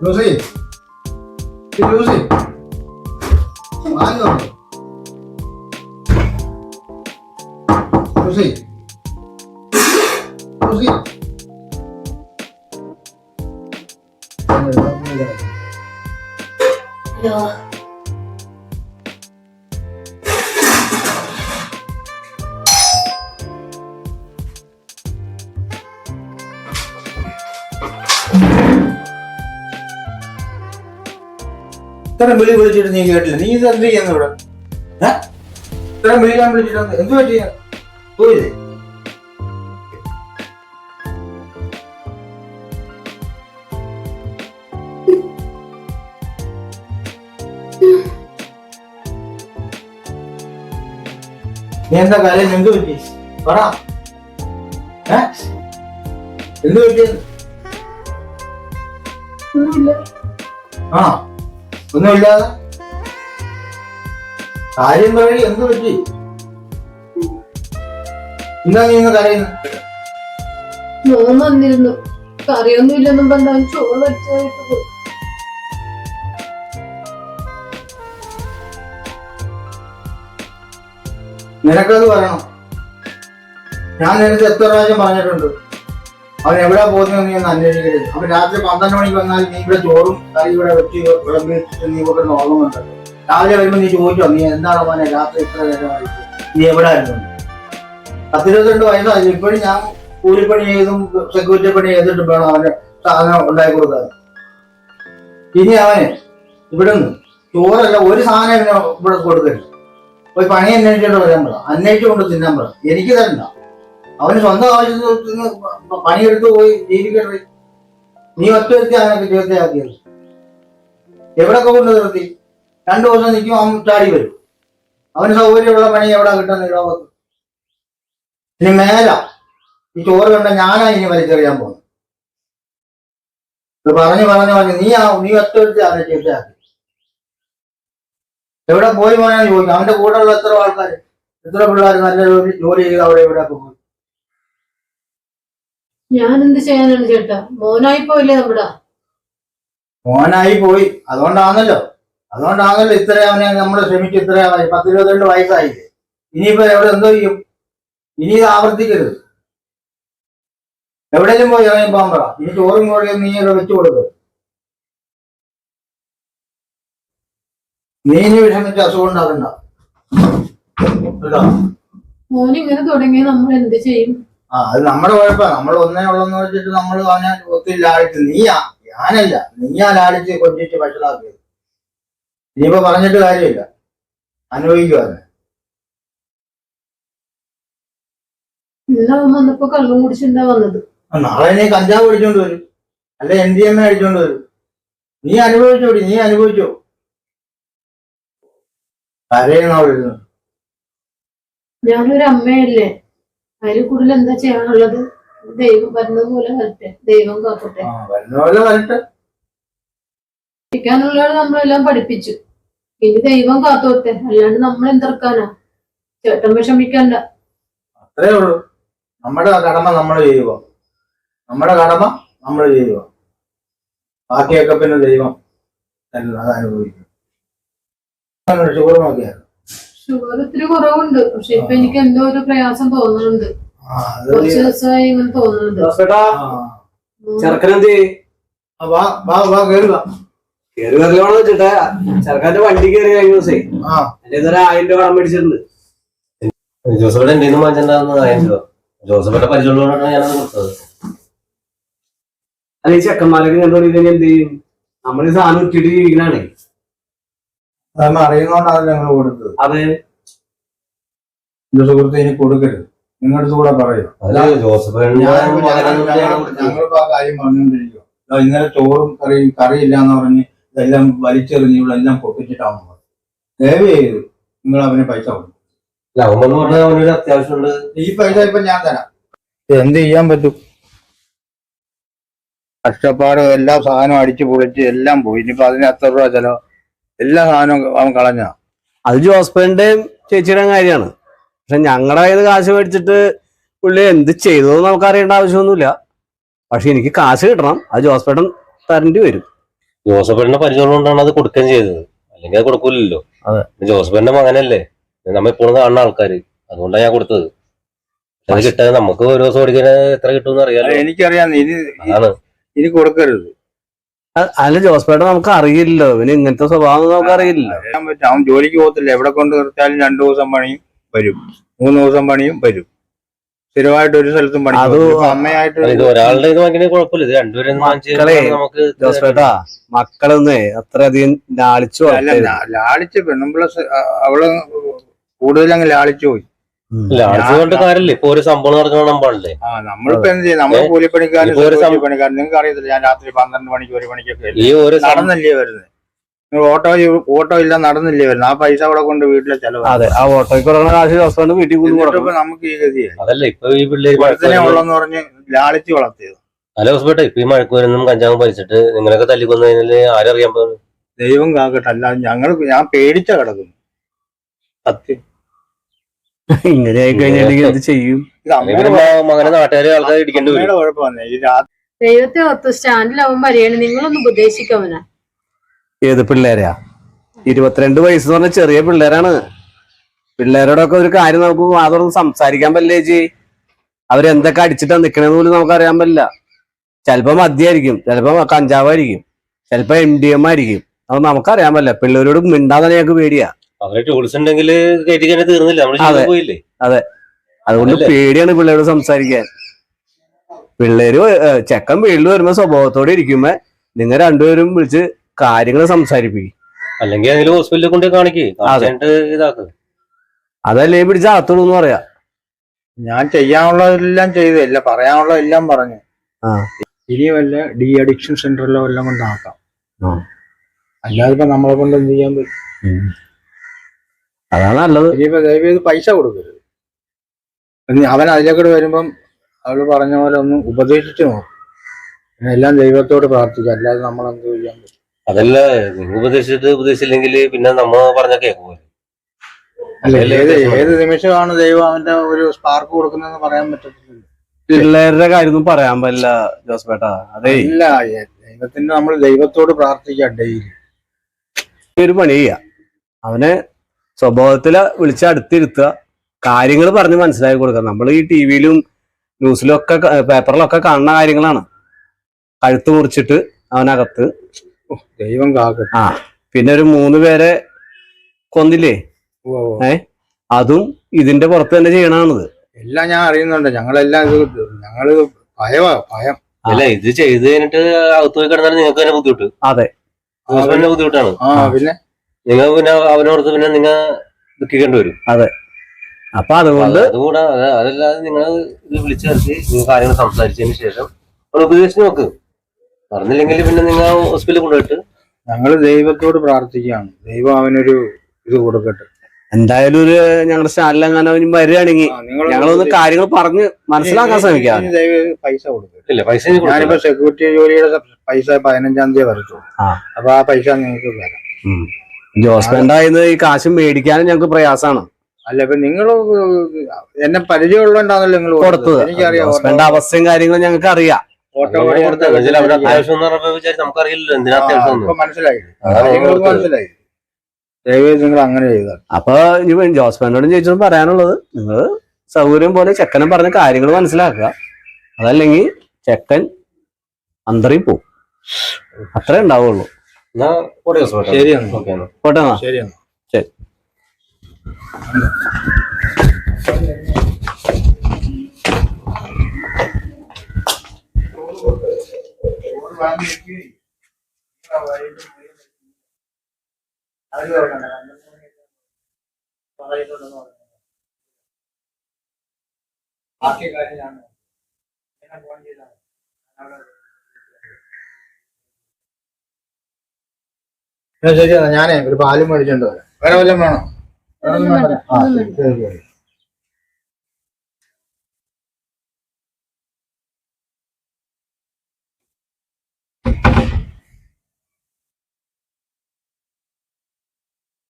로지 로지 힘 많이 넣어 로지 로지 야 ഇത്രയും വിളി വിളിച്ചിട്ട് നീ കേട്ടില്ല. നീ ഇത് എന്ത് ചെയ്യുന്നു ഇവിടെ? ഇത്രയും വിളിക്കാൻ വിളിച്ചിട്ട് എന്ത് പറ്റി പോയില്ലേ? നീ എന്താ കാര്യം? എന്ത് പറ്റി? പറ. എന്ത് പറ്റിയത് ആ ഒന്നുമില്ലാതെ കാര്യം പറയും എന്ത് പറ്റി? എന്താ നീ ഇന്ന് കരയുന്നു? മോൻ വന്നിരുന്നു. കറിയൊന്നും ഇല്ലെന്നും പറഞ്ഞ ചോറ് വെച്ചായിട്ട് പോയി. നിനക്കത് പറയണം. ഞാൻ നിനക്ക് എത്ര പ്രാവശ്യം പറഞ്ഞിട്ടുണ്ട്? അവൻ എവിടെ പോകുന്നതെന്ന് ഞാൻ അന്വേഷിക്കരുത്. അവൻ രാത്രി പന്ത്രണ്ട് മണിക്ക് വന്നാൽ നീ ഇവിടെ ചോറും കറി ഇവിടെ വെച്ച് വിളമ്പിച്ചിട്ട് നീ ഇവിടെ നോക്കുന്നുണ്ടല്ലോ രാവിലെ വരുമ്പോൾ നീ ചോദിച്ചോ നീ എന്താണ് മോനെ രാത്രി ഇത്ര നേരമായി നീ എവിടെ ആയിരുന്നു? പത്തിരുപത്തിരണ്ട് വയസ്സായി. ഇപ്പോഴും ഞാൻ കൂലിപ്പണി ചെയ്തും സെക്യൂരിറ്റി പണി ചെയ്തിട്ട് വേണം അവന് സാധനം ഉണ്ടാക്കി കൊടുക്കാൻ ഇനി അവന് ഇവിടെ നിന്ന് ചോറല്ല ഒരു സാധനം ഇവിടെ കൊടുക്കരുത്. പോയി പണി അന്വേഷിച്ചിട്ട് വരാൻ പറ. അന്വേഷിച്ചുകൊണ്ട് തിന്നാൻ പറ. എനിക്ക് തരണ്ട. അവന് സ്വന്തം ആവശ്യത്തിന് പണിയെടുത്ത് പോയി ജീവിക്കട്ടെ നീ ഒറ്റ വ്യക്തി അവനൊക്കെ ജീവിതത്തിലാക്കിയത് എവിടൊക്കെ കൊണ്ട് നിർത്തി? രണ്ടു ദിവസം നിൽക്കും അവൻ ചാടി വരും. അവന് സൗകര്യമുള്ള പണി എവിടെ കിട്ടുന്ന ലോകത്ത്? ഇനി മേല. ഈ ചോറ് കണ്ട ഞാനാ ഇനി വലിച്ചെറിയാൻ പോകുന്നത്. ഇത് പറഞ്ഞു പറഞ്ഞു പറഞ്ഞു നീ ആ നീ ഒറ്റ വ്യക്തി അവനെ ജീവിതത്തിലാക്കി എവിടെ പോയി പോയാൽ ചോദിക്കും. അവന്റെ കൂടെയുള്ള എത്ര ആൾക്കാർ എത്ര പിള്ളേർ നല്ല ജോലി ജോലി ചെയ്ത് അവിടെ എവിടെയൊക്കെ പോയി? ഞാൻ എന്ത് ചെയ്യാനാണ് ചേട്ടാ? മോനായി പോയില്ലേ നമ്മുടെ? മോനായി പോയി. അതുകൊണ്ടാണല്ലോ. അതുകൊണ്ടാണല്ലോ ഇത്ര അവനെ നമ്മൾ ശ്രമിച്ചു ഇത്ര പത്ത് ഇരുപത്തിരണ്ട് വയസ്സായില്ലേ ഇനിയിപ്പോ എവിടെ എന്തോ ചെയ്യും? ഇനി ഇത് ആവർത്തിക്കരുത്. എവിടെയെങ്കിലും പോയി ഇറങ്ങി പോകാൻ പറ. ഇനി ചോറും കോഴിയും നീ ഇവിടെ വെച്ചു കൊടുക്കും. നീ ഇനി വിഷമിച്ച് അസുഖം ഉണ്ടാകണ്ട മോനിങ്ങനെ തുടങ്ങിയ നമ്മൾ എന്ത് ചെയ്യും? ആ അത് നമ്മുടെ കുഴപ്പമാണ്. നമ്മൾ ഒന്നേ ഉള്ളെന്ന് വെച്ചിട്ട് നമ്മൾ അവനെ ഒത്തിരി ലാളിച്ച് നീയാ ഞാനല്ല. നീയാ ലാളിച്ച് കൊഞ്ചിച്ച് വഷളാക്കിയത്. ഇനിയിപ്പോ പറഞ്ഞിട്ട് കാര്യമില്ല. അനുഭവിക്കുക അതിനെ. ഇന്ന് അവൻ വന്നപ്പോ കള്ളും കുടിച്ചിട്ടാ വന്നത്. ആ, നാളെ നീ കഞ്ചാവ് അടിച്ചോണ്ട് വരും. അല്ലെ എം ഡി എം എ അടിച്ചോണ്ട് വരും. നീ അനുഭവിച്ചോടി നീ അനുഭവിച്ചോ. ഞാൻ ഞാനൊരു അമ്മയല്ലേ അതിൽ കൂടുതൽ എന്താ ചെയ്യാനുള്ളത്? ദൈവം വരുന്നതുപോലെ പോലെ വരട്ടെ. ദൈവം കാക്കട്ടെ. വരട്ടെ. പഠിക്കാനുള്ളതാണ് നമ്മളെല്ലാം പഠിപ്പിച്ചു. ഇനി ദൈവം കാത്തോട്ടെ. അല്ലാണ്ട് നമ്മൾ എന്തിറക്കാനാ ചേട്ടൻ വിഷമിക്കണ്ട. അത്രേ ഉള്ളൂ. നമ്മുടെ കടമ നമ്മൾ ചെയ്യുക. നമ്മുടെ കടമ നമ്മൾ ചെയ്യുക. ബാക്കിയൊക്കെ പിന്നെ ദൈവം അനുഭവിക്കും. ഷുഗർ നോക്കിയായിരുന്നു ഷുഗർ ഇത്തിരി കുറവുണ്ട്. പക്ഷെ ഇപ്പൊ എനിക്ക് എന്തോ ഒരു പ്രയാസം തോന്നുന്നുണ്ട്. ആ, കുറച്ച് ദിവസമായി ഇങ്ങനെ തോന്നുന്നുണ്ട്. ചെറുക്കനെന്ത് ആ, വാ വാ വാ കേറുക കേറി വരലോണെന്ന് വെച്ചിട്ട് ചെറുക്കന്റെ വണ്ടി കയറി കഴിഞ്ഞ ദിവസേ. ആ. എന്റെ ഇതൊരു ആയിരം രൂപ കടം മേടിച്ചിട്ടുണ്ട്. ജോസഫിന്റെ എന്റെ നിന്ന് മാറ്റണ്ടായിരുന്നു ആയിരം രൂപ. ജോസഫിന്റെ പരിചയമുള്ളതുകൊണ്ടാണ് ഞാനത് കൊടുത്തത്. അല്ല ഈ ചെക്കന്മാരൊക്കെ എന്ത് ചെയ്യും? നമ്മൾ ഈ സാധനം ഇട്ടിട്ട് ജീവിക്കണാണേ അതൊന്നും അറിയുന്നോണ്ടാണ് ഞങ്ങൾ കൊടുത്തത്. അത്? എന്റെ സുഹൃത്ത് ഇനി കൊടുക്കരുത്. നിങ്ങളുടെ കൂടെ പറയും. ജോസഫ് ഞങ്ങളിപ്പോ ആ കാര്യം പറഞ്ഞുകൊണ്ടിരിക്കുക ഇന്നലെ ചോറും കറിയും കറിയില്ല എന്ന് പറഞ്ഞ് ഇതെല്ലാം വലിച്ചെറിഞ്ഞ് ഇവിടെ എല്ലാം പൊട്ടിച്ചിട്ടാണ്. ദയവ് ചെയ്ത് നിങ്ങൾ അവന് പൈസ കൊടുക്കും. അത്യാവശ്യമുണ്ട്. ഈ പൈസ ഇപ്പൊ ഞാൻ തരാം. എന്ത് ചെയ്യാൻ പറ്റും? കഷ്ടപ്പാട് എല്ലാ സാധനവും അടിച്ചു പൊളിച്ച് എല്ലാം പോയി. ഇനിയിപ്പോ അതിന് എത്ര രൂപ ചെലവ്? എല്ലാ സാധനവും അവൻ കളഞ്ഞ. അത് ജോസ്പേന്റെയും ചേച്ചിയുടെയും കാര്യമാണ്. പക്ഷെ ഞങ്ങളുടെ കയ്യിൽ കാശ് മേടിച്ചിട്ട് പുള്ളി എന്ത് ചെയ്തു എന്ന് നമുക്ക് അറിയേണ്ട ആവശ്യമൊന്നുമില്ല. പക്ഷെ എനിക്ക് കാശ് കിട്ടണം അത് ജോസ്പേട്ടൻ തരേണ്ടി വരും. ജോസഫേട്ടന്റെ പരിചയം കൊണ്ടാണ് അത് കൊടുക്കുകയും ചെയ്തത്. അല്ലെങ്കിൽ അത് കൊടുക്കൂലല്ലോ. അതെ. ജോസഫിന്റെ മകനല്ലേ. നമ്മ ഇപ്പോഴും കാണുന്ന ആൾക്കാര്. അതുകൊണ്ടാണ് ഞാൻ കൊടുത്തത്. അത് കിട്ടാതെ നമുക്ക് ഒരു ദിവസം ഓടിക്കാൻ എത്ര കിട്ടുമെന്ന് അറിയാലോ. എനിക്കറിയാം. ഇനി അതാണ്. ഇനി കൊടുക്കരുത്. അല്ല ജോസ്പേട്ടൻ നമുക്ക് അറിയില്ലോ ഇവന് ഇങ്ങനത്തെ സ്വഭാവം നമുക്ക് അറിയില്ല പറ്റും അവൻ ജോലിക്ക് പോകത്തില്ല. എവിടെ കൊണ്ട് നിർത്തിയാലും രണ്ടു ദിവസം പണിയും വരും. മൂന്ന് ദിവസം പണിയും വരും. സ്ഥിരമായിട്ട് ഒരു സ്ഥലത്തും പണി അത് അമ്മയായിട്ട് ഇത് ഒരാളുടെ ഇത് വാങ്ങിക്കണേ കുഴപ്പമില്ല. ഇത് രണ്ടുപേരും മക്കളെ, നമുക്ക് ജോസ്പേട്ടാ മക്കളൊന്നേ അത്രയധികം ലാളിച്ചു ലാളിച്ച് പെണ്ണുമ്പിള്ള അവൾ കൂടുതലങ്ങ് ലാളിച്ചു പോയി. ഉം. ലാളിച്ച് കൊണ്ട് കാര്യമില്ല. ഇപ്പൊ ഒരു സംഭവം നടക്കുന്ന നമ്മളല്ലേ ആ നമ്മളിപ്പോ എന്ത് ചെയ്യും? നമ്മൾ കൂലിപ്പണിക്കാരൻ നിങ്ങൾക്ക് അറിയത്തില്ല ഞാൻ രാത്രി പന്ത്രണ്ട് മണിക്ക് ഒരു മണിക്കൊക്കെ ഈ ഒരു നടന്നല്ലേ വരുന്നത് ഓട്ടോ ഓട്ടോ ഇല്ല നടന്നില്ലേ വരുന്നത് ആ പൈസ അവിടെ കൊണ്ട് വീട്ടിലെ ചെലവ്. അതെ ആ ഓട്ടോയ്ക്ക് കാശ് ജോസ്പേട്ടൻ വീട്ടിൽ കൊണ്ട് കൊടുക്കണം നമുക്ക് ഈ ഗതിയായി അതല്ല ഇപ്പൊ ഈ പിള്ളേര് വരുമ്പോ- ഉള്ളെന്ന് പറഞ്ഞ് ലാളിച്ച് വളർത്തിയത്. അല്ല ഹോസ്പിട്ടെ ഇപ്പൊ ഈ മഴക്കൂരൊന്നും കഞ്ചാവും പരിച്ചിട്ട് നിങ്ങളൊക്കെ തല്ലിക്കൊന്നു കഴിഞ്ഞാൽ ആരറിയാൻ പോകുന്നു ദൈവം കാക്കട്ടെ അല്ലാതെ ഞങ്ങൾ ഞാൻ പേടിച്ച കിടക്കുന്നു. സത്യം. ഇങ്ങനെ ആയി കഴിഞ്ഞിട്ടുണ്ടെങ്കിൽ എന്ത് ചെയ്യും. നാട്ടുകാരെ ആൾക്കാർ ഇടിക്കേണ്ടി വരും. ദൈവത്തെ ഒത്ത് സ്റ്റാൻഡിലാവും പറയാണ് നിങ്ങളൊന്നും ഉപദേശിക്കവനാ ഏത് പിള്ളേരാ? ഇരുപത്തിരണ്ട് വയസ്സ് എന്ന് പറഞ്ഞ ചെറിയ പിള്ളേരാണ്. പിള്ളേരോടൊക്കെ ഒരു കാര്യം നമുക്ക് അതൊന്നും സംസാരിക്കാൻ പറ്റില്ലേ ചേച്ചി? അവരെന്തൊക്കെ അടിച്ചിട്ടാ നിക്കണെന്ന് പോലും നമുക്ക് അറിയാൻ പറ്റില്ല. ചിലപ്പോ മദ്യമായിരിക്കും ചിലപ്പോ കഞ്ചാവായിരിക്കും ചിലപ്പോ എം ഡി എം ആയിരിക്കും. അത് നമുക്കറിയാൻ പറ്റില്ല. പിള്ളേരോട് മിണ്ടാതെ ഞങ്ങൾക്ക് പേടിയാ. അവരെ ടൂൾസ് ഉണ്ടെങ്കിൽ കയറ്റി കഴിഞ്ഞാൽ തീർന്നില്ല. നമ്മൾ അതെ. അതുകൊണ്ട്? പേടിയാണ് പിള്ളേരോട് സംസാരിക്കാൻ. പിള്ളേര് ചെക്കൻ വീട്ടിൽ വരുമ്പോ സ്വഭാവത്തോടെ ഇരിക്കുമ്പോ നിങ്ങൾ രണ്ടുപേരും വിളിച്ച് കാര്യങ്ങൾ സംസാരിപ്പിക്കും. അല്ലെങ്കിൽ അതിൽ ഹോസ്പിറ്റലിൽ കൊണ്ട് കാണിക്ക്. കാണിച്ചിട്ട് ഇതാക്ക്. അതല്ലേ പിടിച്ച എന്ന് പറയാ. ഞാൻ ചെയ്യാനുള്ളതെല്ലാം ചെയ്തു. എല്ലാം പറയാനുള്ളതെല്ലാം പറഞ്ഞു. ആ. ഇനി വല്ല ഡി അഡിക്ഷൻ സെന്ററിലോ എല്ലാം കൊണ്ടാക്കാം. അല്ലാതെ ഇപ്പൊ നമ്മളെ കൊണ്ട് എന്ത് ചെയ്യാൻ പറ്റും? അതാണ് നല്ലത്. ഇനിയിപ്പോ ദയവ് ചെയ്ത് പൈസ കൊടുക്കരുത്. അവൻ അതിലേക്കൂടെ വരുമ്പം അവൾ പറഞ്ഞ പോലെ ഒന്ന് ഉപദേശിച്ചു നോക്കും. എല്ലാം ദൈവത്തോട് പ്രാർത്ഥിക്കുക അല്ലാതെ നമ്മൾ എന്ത് ചെയ്യാൻ പറ്റും? അതല്ല ഉപദേശിച്ചിട്ട് ഉപദേശിച്ചില്ലെങ്കിൽ പിന്നെ നമ്മൾ പറഞ്ഞ കേൾക്കുമോ അല്ല ഏത് ഏത് നിമിഷമാണ് ദൈവം അവന്റെ ഒരു സ്പാർക്ക് കൊടുക്കുന്നതെന്ന് പറയാൻ പറ്റത്തില്ല. പിള്ളേരുടെ കാര്യമൊന്നും പറയാൻ പറ്റില്ല ജോസ്പേട്ട അതെ. ഇല്ല ദൈവത്തിന് നമ്മൾ ദൈവത്തോട് പ്രാർത്ഥിക്കാം ഡെയിലി. ഒരു പണി ചെയ്യാം. അവനെ സ്വഭാവത്തിൽ വിളിച്ച് അടുത്തിരുത്തുക. കാര്യങ്ങൾ പറഞ്ഞ് മനസ്സിലാക്കി കൊടുക്കുക. നമ്മൾ ഈ ടി വിയിലും ന്യൂസിലും ഒക്കെ പേപ്പറിലൊക്കെ കാണുന്ന കാര്യങ്ങളാണ്. കഴുത്ത് മുറിച്ചിട്ട് അവനകത്ത്. ദൈവം ആ പിന്നെ ഒരു മൂന്ന് പേരെ കൊന്നില്ലേ? ഏ. അതും ഇതിന്റെ പുറത്ത് തന്നെ ചെയ്യണാണത്. എല്ലാം ഞാൻ അറിയുന്നുണ്ട്. ഞങ്ങളെല്ലാം ഇത് ഞങ്ങൾ ഭയവാ ഭയം. അല്ല ഇത് ചെയ്ത് കഴിഞ്ഞിട്ട് അകത്ത് പോയി കിടന്നാലും നിങ്ങൾക്ക് തന്നെ ബുദ്ധിമുട്ട്. അതെ. ബുദ്ധിമുട്ടാണ്. ആ പിന്നെ? നിങ്ങൾ പിന്നെ അവനോർത്ത് പിന്നെ നിങ്ങൾ ദുഃഖിക്കേണ്ടി വരും. അതെ. അപ്പൊ അതുകൊണ്ട് അതുകൂടെ അത് അതല്ലാതെ നിങ്ങൾ ഇത് വിളിച്ചു നിർത്തി നിങ്ങൾ കാര്യങ്ങൾ സംസാരിച്ചതിന് ശേഷം ഒരു ഉപദേശിച്ച് നോക്ക്. പറഞ്ഞില്ലെങ്കിൽ പിന്നെ നിങ്ങൾ ഹോസ്പിറ്റലിൽ കൊണ്ടുപോയിട്ട് ഞങ്ങൾ ദൈവത്തോട് പ്രാർത്ഥിക്കുകയാണ്. ദൈവം അവനൊരു ഇത് കൊടുക്കട്ടെ. എന്തായാലും ഒരു ഞങ്ങളുടെ സ്റ്റാലിൽ അങ്ങനെ അവന് വരികയാണെങ്കിൽ ഞങ്ങളൊന്ന് കാര്യങ്ങൾ പറഞ്ഞ് മനസ്സിലാക്കാൻ ശ്രമിക്കാം. പൈസ കൊടുക്കില്ല പൈസ. ഞാനിപ്പോ സെക്യൂരിറ്റി ജോലിയുടെ പൈസ പതിനഞ്ചാം തീയതി വരച്ചു. അപ്പൊ ആ പൈസ നിങ്ങൾക്ക് തരാം. ജോസ്പേണ്ടായിന്ന് ഈ കാശ് മേടിക്കാനും ഞങ്ങൾക്ക് പ്രയാസമാണ്. അല്ല ഇപ്പൊ നിങ്ങൾ എന്നെ പരിചയമുള്ളതുകൊണ്ടാണല്ലോ നിങ്ങൾ കൊടുത്തത്? എനിക്കറിയാം അവസ്ഥയും കാര്യങ്ങളും ഞങ്ങൾക്ക് അറിയാം. ഓട്ടോ അങ്ങനെ വഴി കൊടുത്തത്. എന്നുവെച്ചാൽ അവന് അത്യാവശ്യം എന്ന് പറഞ്ഞപ്പോ വിചാരിച്ച് നമുക്കറിയില്ലല്ലോ എന്തിനാ അത്യാവശ്യം എന്ന്. ഇപ്പൊ മനസ്സിലായി. അതാണ് നമ്മൾ നിങ്ങൾക്ക് കൊടുത്തത്. മനസ്സിലായി. ദയവേത് നിങ്ങൾ അങ്ങനെ ചെയ്താൽ. അപ്പൊ ഇനി ജോസ്പേനോടും ചേച്ചിയോടും പറയാനുള്ളത് നിങ്ങൾ സൗകര്യം പോലെ ചെക്കനും പറഞ്ഞ കാര്യങ്ങൾ മനസ്സിലാക്കുക. അതല്ലെങ്കിൽ ചെക്കൻ അന്തറി പോവും. അത്രേ ഉണ്ടാവുള്ളൂ. എന്നാ പോട്ടെ ഹോസ്പിറ്റൽ ശരി എന്നാ. ഓക്കെ എന്നാ. പോട്ടെ എന്നാ. ശരി എന്നാ. ശരി. ബാക്കി കാര്യം ഞാൻ എന്നെ ഫോൺ ചെയ്താൽ ശരി ഞാനേ ഒരു പാലും മേടിച്ചോണ്ട് വരാം വേറെ വല്ലതും വേണോ വേറെ ഒന്നും വേണ്ട. ആ, ശരി, ശരി, ശരി.